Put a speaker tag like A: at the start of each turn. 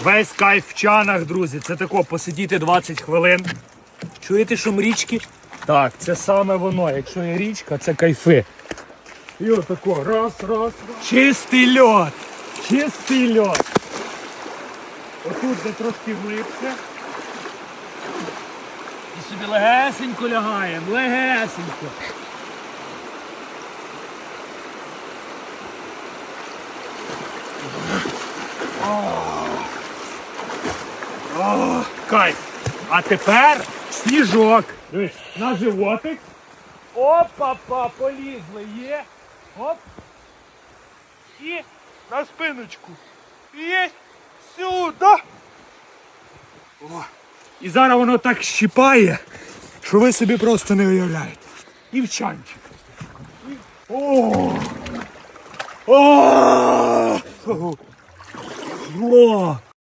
A: Весь кайф в чанах, друзі. Це тако, посидіти 20 хвилин. Чуєте шум річки? Так, це саме воно. Якщо є річка, це кайфи. І отако, раз, раз, раз. Чистий льод. Чистий льод. Отут де трошки глибше. І собі легесенько лягаємо, легесенько. О, кайф. А тепер сніжок. На животик. Опа-па, полізли, є. Оп. І на спиночку. І сюди. О. І зараз воно так щіпає, що ви собі просто не уявляєте. І в чанчик. О! О! О!